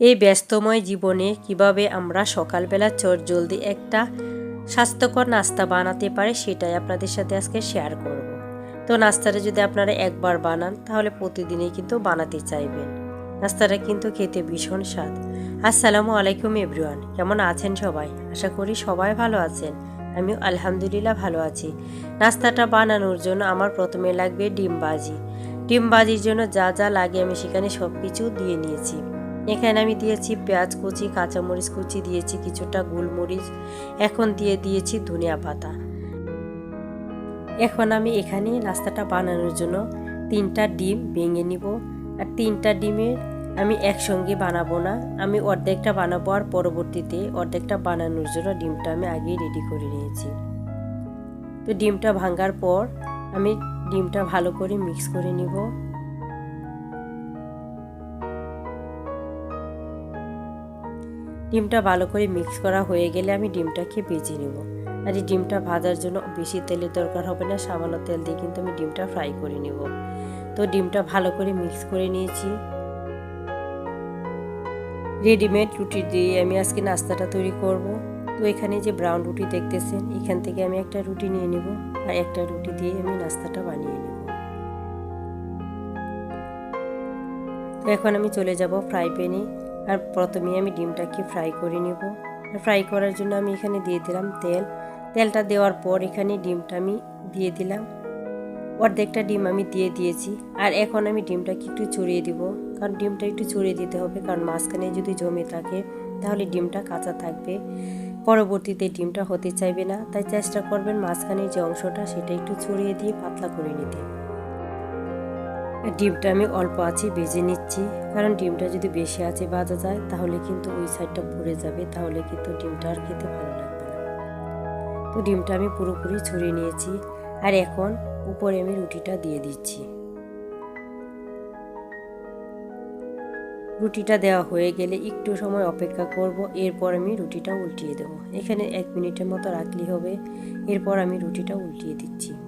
এই ব্যস্তময় জীবনে কীভাবে আমরা সকালবেলা চট জলদি একটা স্বাস্থ্যকর নাস্তা বানাতে পারে সেটাই আপনাদের সাথে আজকে শেয়ার করব। তো নাস্তাটা যদি আপনারা একবার বানান, তাহলে প্রতিদিনই কিন্তু বানাতে চাইবেন। নাস্তাটা কিন্তু খেতে ভীষণ স্বাদ। আসসালামু আলাইকুম এভরিওয়ান কেমন আছেন সবাই? আশা করি সবাই ভালো আছেন। আমি আলহামদুলিল্লাহ ভালো আছি। নাস্তাটা বানানোর জন্য আমার প্রথমে লাগবে ডিম বাজি ডিম বাজির জন্য যা যা লাগে আমি সেখানে সব কিছু দিয়ে নিয়েছি। এখানে আমি দিয়েছি পেঁয়াজ কুচি, কাঁচামরিচ কুচি, দিয়েছি কিছুটা গোলমরিচ, এখন দিয়ে দিয়েছি ধনিয়া পাতা। এখন আমি এখানে নাস্তাটা বানানোর জন্য তিনটা ডিম ভেঙে নিব। আর তিনটা ডিমের আমি একসঙ্গে বানাবো না, আমি অর্ধেকটা বানাবো আর পরবর্তীতে অর্ধেকটা বানানোর জন্য ডিমটা আমি আগেই রেডি করে নিয়েছি। তো ডিমটা ভাঙার পর আমি ডিমটা ভালো করে মিক্স করে নিব। ডিমটা ভালো করে মিক্স করা হয়ে গেলে আমি ডিমটাকে ভেজে নেব। আর এই ডিমটা ভাজার জন্য বেশি তেলের দরকার হবে না, সামান্য তেল দিয়ে কিন্তু আমি ডিমটা ফ্রাই করে নেব। তো ডিমটা ভালো করে মিক্স করে নিয়েছি। রেডিমেড রুটি দিয়ে আমি আজকে নাস্তাটা তৈরি করব। তো এখানে যে ব্রাউন রুটি দেখতেছেন, এখান থেকে আমি একটা রুটি নিয়ে নেব আর একটা রুটি দিয়ে আমি নাস্তাটা বানিয়ে নেব। এখন আমি চলে যাব ফ্রাই প্যানে আর প্রথমে আমি ডিমটাকে ফ্রাই করে নেব। আর ফ্রাই করার জন্য আমি এখানে দিয়ে দিলাম তেল। তেলটা দেওয়ার পর এখানে ডিমটা আমি দিয়ে দিলাম। অর্ধেকটা ডিম আমি দিয়ে দিয়েছি। আর এখন আমি ডিমটাকে একটু চড়িয়ে দিব। কারণ ডিমটা একটু চড়িয়ে দিতে হবে। কারণ মাঝখানে যদি জমে থাকে, তাহলে ডিমটা কাঁচা থাকবে। পরবর্তীতে ডিমটা হতে চাইবে না। তাই চেষ্টা করবেন মাঝখানে যে অংশটা, সেটা একটু ছড়িয়ে দিয়ে পাতলা করে নিতে। ডিমটা আমি অল্প আছি ভেজে নিচ্ছি। কারণ ডিমটা যদি বেশি আছে বাজা যায়, তাহলে কিন্তু ওই সাইডটা পড়ে যাবে, তাহলে কিন্তু ডিমটা আর খেতে ভালো লাগবে না। তো ডিমটা আমি পুরোপুরি ছড়িয়ে নিয়েছি। আর এখন উপরে আমি রুটিটা দিয়ে দিচ্ছি। রুটিটা দেওয়া হয়ে গেলে একটু সময় অপেক্ষা করব, এরপর আমি রুটিটা উল্টিয়ে দেব। এখানে এক মিনিটের মতো রাখলেই হবে। এরপর আমি রুটিটা উল্টিয়ে দিচ্ছি।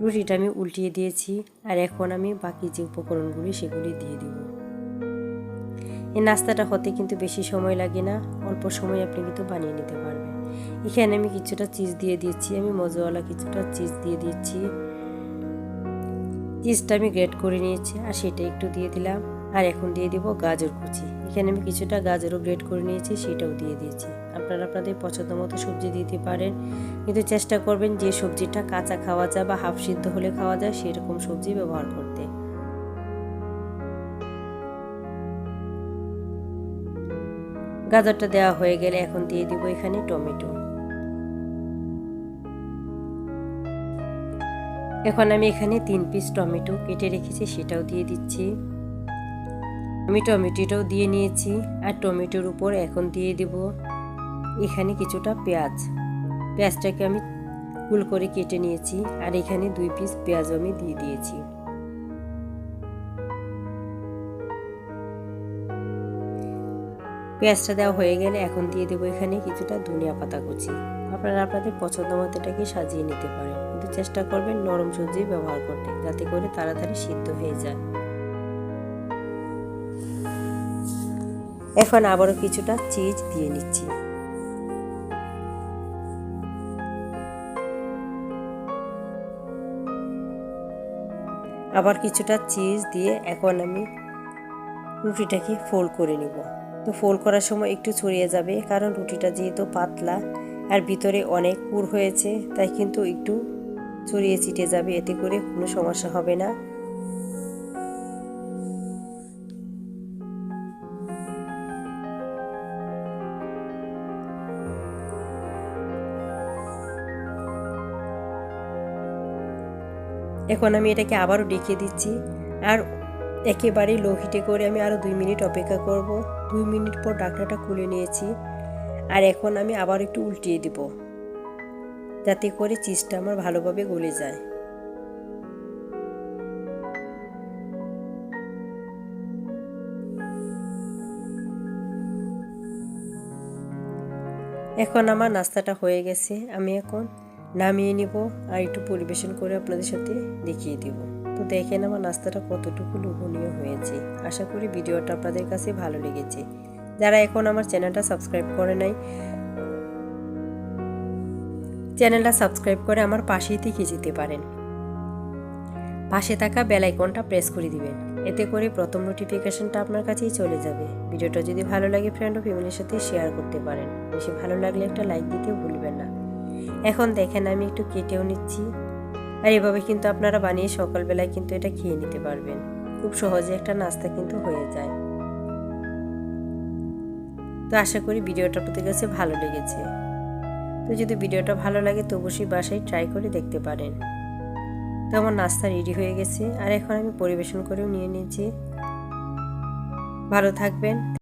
রুটিটা আমি উল্টিয়ে দিয়েছি আর এখন আমি বাকি যে উপকরণগুলি সেগুলি দিয়ে দিব। এই নাস্তাটা হতে কিন্তু বেশি সময় লাগে না, অল্প সময় আপনি কিন্তু বানিয়ে নিতে পারবেন। এখানে আমি কিছুটা চিজ দিয়ে দিয়েছি, আমি মজাওয়ালা কিছুটা চিজ দিয়ে দিচ্ছি চিজটা আমি গ্রেট করে নিয়েছি আর সেটা একটু দিয়ে দিলাম। আর এখন দিয়ে দিব গাজর কুচি। এখানে আমি কিছুটা গাজরও গ্রেট করে নিয়েছি, সেটাও দিয়ে দিয়েছি। আপনারা আপনাদের পছন্দ মতো সবজি দিতে পারেন, কিন্তু চেষ্টা করবেন যে সবজিটা কাঁচা খাওয়া যায় বা হাফ সিদ্ধ হলে খাওয়া যায়, সেরকম সবজি ব্যবহার করতে। গাজরটা দেওয়া হয়ে গেলে এখন দিয়ে দিব এখানে টমেটো। এখন আমি এখানে তিন পিস টমেটো কেটে রেখেছি, সেটাও দিয়ে দিচ্ছি। আমি টমেটোটাও দিয়ে নিয়েছি আর টমেটোর উপর এখন দিয়ে দিব এখানে কিছুটা পেঁয়াজ। পেঁয়াজটাকে আমি ফুল করে কেটে নিয়েছি আর এখানে দুই পিস পেঁয়াজ আমি দিয়ে দিয়েছি। পেঁয়াজটা দেওয়া হয়ে গেলে এখন দিয়ে দেবো এখানে কিছুটা ধনিয়া পাতা কুচি। আপনারা আপনাদের পছন্দ মতো এটাকে সাজিয়ে নিতে পারেন। কিন্তু চেষ্টা করবেন নরম সবজি ব্যবহার করতে, যাতে করে তাড়াতাড়ি সিদ্ধ হয়ে যায়। এখন আবারও কিছুটা চিজ দিয়ে নিচ্ছি। আবার কিছুটা চিজ দিয়ে এখন আমি রুটিটাকে ফোল্ড করে নিব। তো ফোল্ড করার সময় একটু ছড়িয়ে যাবে, কারণ রুটিটা যেহেতু পাতলা আর ভিতরে অনেক পুর হয়েছে, তাই কিন্তু একটু ছড়িয়ে ছিটে যাবে, এতে করে কোনো সমস্যা হবে না। এখন আমি এটাকে আবারও ডেকে দিচ্ছি। আর একেবারে লো হিটে করে আমি আরও দুই মিনিট অপেক্ষা করব। দুই মিনিট পর ডাকনাটা খুলে নিয়েছি। আর এখন আমি আবার একটু উল্টিয়ে দিব। যাতে করে চিজটা আমার ভালোভাবে গলে যায়। এখন আমার নাস্তাটা হয়ে গেছে। আমি এখন নামিয়ে নিব আর একটু পরিবেশন করে আপনাদের সাথে দেখিয়ে দিব। তো দেখেন আমার নাস্তাটা কতটুকু লোভনীয় হয়েছে। আশা করি ভিডিওটা আপনাদের কাছে ভালো লেগেছে। যারা এখন আমার চ্যানেলটা সাবস্ক্রাইব করে নাই, চ্যানেলটা সাবস্ক্রাইব করে আমার পাশেই থেকে যেতে পারেন। পাশে থাকা বেল আইকনটা প্রেস করে দিবেন। এতে করে প্রথম নোটিফিকেশনটা আপনার কাছেই চলে যাবে। ভিডিওটা যদি ভালো লাগে ফ্রেন্ড ও ফ্যামিলির সাথে শেয়ার করতে পারেন। বেশি ভালো লাগলে একটা লাইক দিতেও ভুলবেন না। এখন দেখেন, আমি একটু কেটেও নিচ্ছি। আর এভাবে কিন্তু আপনারা বানিয়ে সকালবেলায় কিন্তু এটা খেয়ে নিতে পারবেন। খুব সহজে একটা নাস্তা কিন্তু হয়ে যায়। তো আশা করি ভিডিওটা আপনাদের কাছে ভালো লেগেছে। তো যদি ভিডিওটা ভালো লাগে তো অবশ্যই বাসায় ট্রাই করে দেখতে পারেন। তো আমার নাস্তা রেডি হয়ে গেছে। আর এখন আমি পরিবেশন করেও নিয়ে নিয়েছি ভালো থাকবেন।